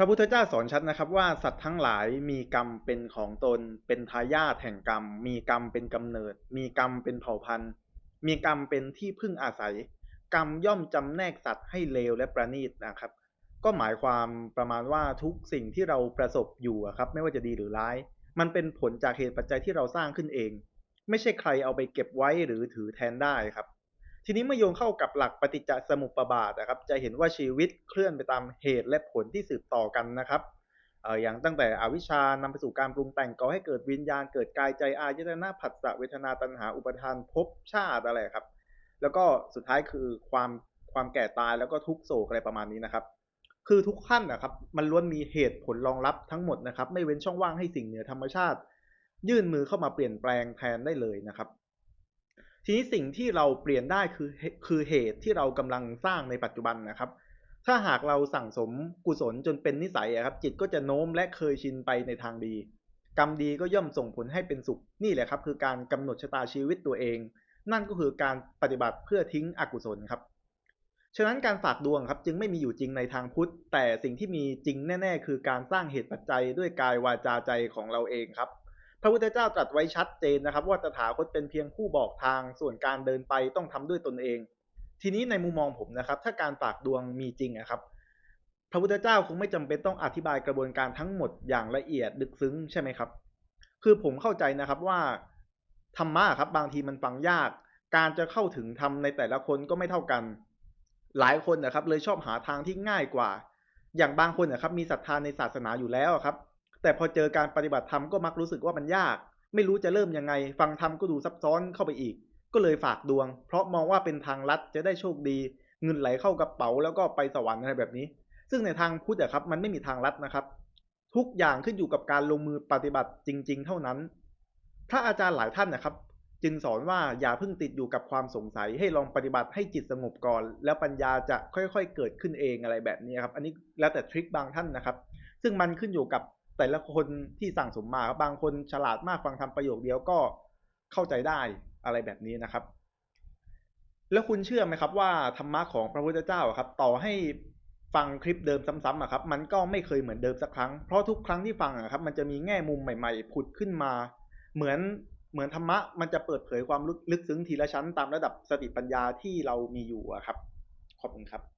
พระพุทธเจ้าสอนชัดนะครับว่าสัตว์ทั้งหลายมีกรรมเป็นของตน เป็นทายาทแห่งกรรม มีกรรมเป็นกำเนิด มีกรรมเป็นเผ่าพันธุ์ มีกรรมเป็นที่พึ่งอาศัย กรรมย่อมจำแนกสัตว์ให้เลวและประณีตนะครับ ก็หมายความประมาณว่าทุกสิ่งที่เราประสบอยู่ครับไม่ว่าจะดีหรือร้าย มันเป็นผลจากเหตุปัจจัยที่เราสร้างขึ้นเอง ไม่ใช่ใครเอาไปเก็บไว้หรือถือแทนได้ครับ ทีนี้เมื่อโยงเข้ากับหลักปฏิจจสมุปบาทนะครับ จะเห็นว่าชีวิตเคลื่อนไปตามเหตุและผลที่สืบต่อกันนะครับอย่างตั้งแต่อวิชานำไปสู่การปรุงแต่งก่อให้เกิดวิญญาณเกิดกายใจอายตนะผัสสะเวทนาตัณหาอุปทานภพชาติอะไรครับ แล้วก็สุดท้ายคือความความแก่ตายแล้วก็ทุกโศกอะไรประมาณนี้นะครับ คือทุกขั้นนะครับ มันล้วนมีเหตุผลรองรับทั้งหมดนะครับ ไม่เว้นช่องว่างให้สิ่งเหนือธรรมชาติ ยื่นมือเข้ามาเปลี่ยนแปลงแทนได้เลยนะครับ ทีนี้สิ่งที่เราเปลี่ยนได้คือคือเหตุที่เรากำลังสร้างในปัจจุบันนะครับ ถ้าหากเราสั่งสมกุศลจนเป็นนิสัยครับ จิตก็จะโน้มและเคยชินไปในทางดี กรรมดีก็ย่อมส่งผลให้เป็นสุขนี่แหละครับ คือการกำหนดชะตาชีวิตตัวเอง นั่นก็คือการปฏิบัติเพื่อทิ้งอกุศลครับฉะนั้นการฝากดวงครับจึงไม่มีอยู่จริงในทางพุทธ แต่สิ่งที่มีจริงแน่ ๆ คือการสร้างเหตุปัจจัยด้วยกายวาจาใจของเราเองครับ พระพุทธเจ้าตรัสไว้ชัดเจนนะครับ ว่าตถาคตเป็นเพียงผู้บอกทางส่วนการเดินไปต้องทำด้วยตนเอง ทีนี้ในมุมมองผมนะครับ ถ้าการฝากดวงมีจริงอะครับ พระพุทธเจ้าคงไม่จำเป็นต้องอธิบายกระบวนการทั้งหมดอย่างละเอียดลึกซึ้งใช่ไหมครับ คือผมเข้าใจนะครับว่าธรรมะครับบางทีมันฟังยาก การจะเข้าถึงธรรมในแต่ละคนก็ไม่เท่ากัน หลายคนนะครับเลยชอบหาทางที่ง่ายกว่า อย่างบางคนนะครับมีศรัทธาในศาสนาอยู่แล้วครับ แต่พอเจอการปฏิบัติธรรมก็มักรู้สึกว่ามันยาก ไม่รู้จะเริ่มยังไง ฟังธรรมก็ดูซับซ้อนเข้าไปอีก ก็เลยฝากดวง เพราะมองว่าเป็นทางลัดจะได้โชคดี เงินไหลเข้ากระเป๋าแล้วก็ไปสวรรค์อะไรแบบนี้ ซึ่งในทางพุทธอะครับมันไม่มีทางลัดนะครับ ทุกอย่างขึ้นอยู่กับการลงมือปฏิบัติจริง ๆ เท่านั้น พระอาจารย์หลายท่านนะครับ จึงสอนว่าอย่าเพิ่งติดอยู่กับความสงสัยให้ลองปฏิบัติให้จิตสงบก่อน แล้วปัญญาจะค่อยๆเกิดขึ้นเองอะไรแบบนี้ครับ อันนี้แล้วแต่ทริคบางท่านนะครับ ซึ่งมันขึ้นอยู่กับ แต่ละคนที่สั่งสมมาครับบางคนฉลาดมากฟังทำประโยคเดียวก็เข้าใจได้อะไรแบบนี้นะครับ แล้วคุณเชื่อไหมครับว่าธรรมะของพระพุทธเจ้าครับ ต่อให้ฟังคลิปเดิมซ้ำๆอะครับ มันก็ไม่เคยเหมือนเดิมสักครั้งเพราะทุกครั้งที่ฟังอะครับ มันจะมีแง่มุมใหม่ๆผุดขึ้นมา เหมือนเหมือนธรรมะมันจะเปิดเผยความลึกซึ้งทีละชั้นตามระดับสติปัญญาที่เรามีอยู่อะครับ ขอบคุณครับ